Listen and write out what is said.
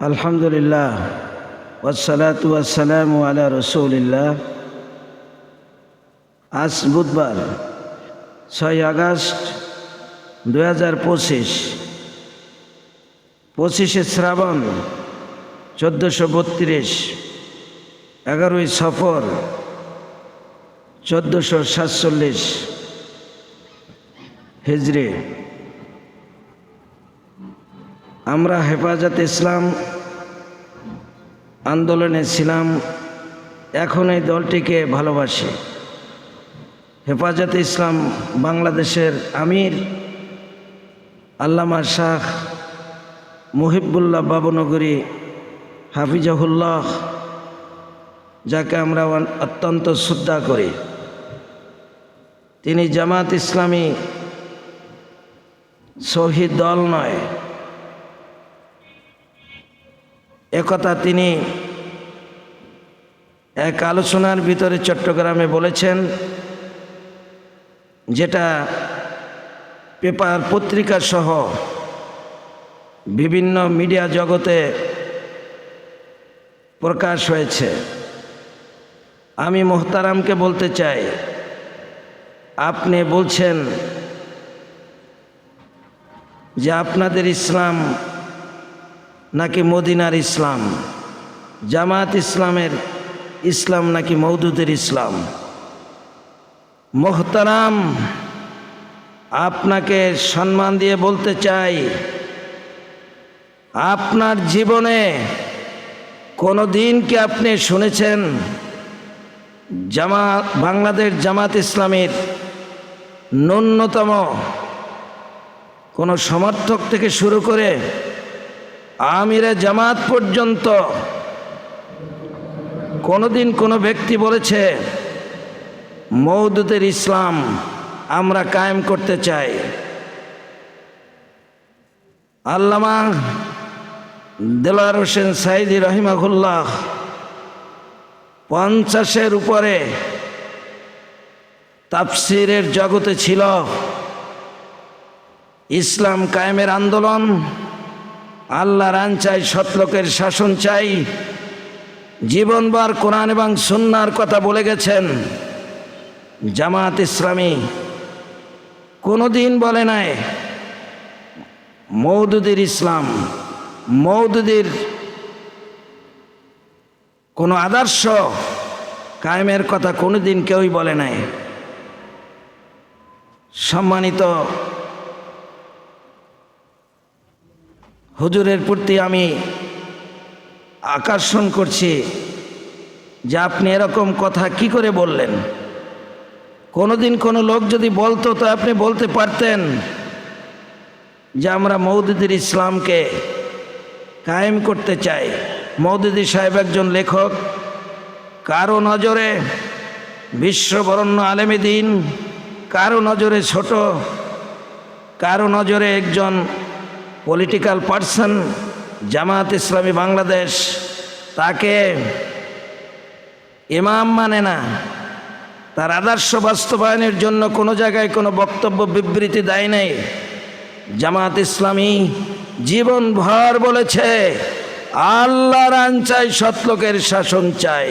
আলহামদুলিল্লাহ ওয়াসালাতু ওয়াসালামু আলা রসুলিল্লাহ। আজ বুধবার, ছয় আগস্ট দু হাজার পঁচিশ, পঁচিশে শ্রাবণ চোদ্দোশো বত্রিশ, এগারোই সফর চোদ্দোশো সাতচল্লিশ হিজড়ি আমরা হেফাজত ইসলাম আন্দোলনে ছিলাম, এখন এই দলটিকে ভালোবাসি। হেফাজত ইসলাম বাংলাদেশের আমির আল্লামা শাহ মুহিবুল্লাহ বাবনগরী হাফিজাহুল্লাহ, যাকে আমরা অত্যন্ত শ্রদ্ধা করি। তিনি জামাত ইসলামী শহীদ দল নয় একথা তিনি এক আলোচনার ভিতরে চট্টগ্রামে বলেছেন, যেটা পেপার পত্রিকা সহ বিভিন্ন মিডিয়া জগতে প্রকাশ হয়েছে। আমি মোহতারামকে বলতে চাই, আপনি বলছেন যে আপনাদের ইসলাম নাকি মদিনার ইসলাম? জামাত ইসলামের ইসলাম নাকি মৌদুদের ইসলাম? মোহতারাম, আপনাকে সম্মান দিয়ে বলতে চাই, আপনার জীবনে কোনো দিন কি আপনি শুনেছেন জামা বাংলাদেশ জামাত ইসলামের ন্যূনতম কোনো সমর্থক থেকে শুরু করে আমিরে জামাত পর্যন্ত কোনোদিন কোনো ব্যক্তি বলেছে মৌদুদের ইসলাম আমরা কায়েম করতে চাই। আল্লামা দেলার হোসেন সাইদি রহিমাহুল্লাহ পঞ্চাশের উপরে তাফসিরের জগতে ছিল ইসলাম কায়েমের আন্দোলন। আল্লাহ রান চাই সতলোকের শাসন চাই। জীবনবার কোরআন এবং সুন্নার কথা বলে গেছেন। জামাত ইসলামী কোনোদিন বলে নাই মৌদুদির ইসলাম মৌদুদির কোনো আদর্শ কায়েমের কথা কোনোদিন কেউই বলে নাই। সম্মানিত হুজুরের প্রতি আমি আকর্ষণ করছি যে আপনি এরকম কথা কি করে বললেন? কোনোদিন কোনো লোক যদি বলতো, তো আপনি বলতে পারতেন যে আমরা মৌদুদির ইসলামকে কায়েম করতে চাই। মৌদুদি সাহেব একজন লেখক। কারও নজরে বিশ্ববরণ্য আলেমী দিন, কারও নজরে ছোট, কারও নজরে একজন পলিটিক্যাল পার্সন জামাত ইসলামী বাংলাদেশ, তাকে ইমাম মানে না। তার আদর্শ বাস্তবায়নের জন্য কোনো জায়গায় কোনো বক্তব্য বিবৃতি দেয় নাই। জামাত ইসলামী জীবনভর বলেছে, আল্লাহর আন চাই সৎলোকের শাসন চাই।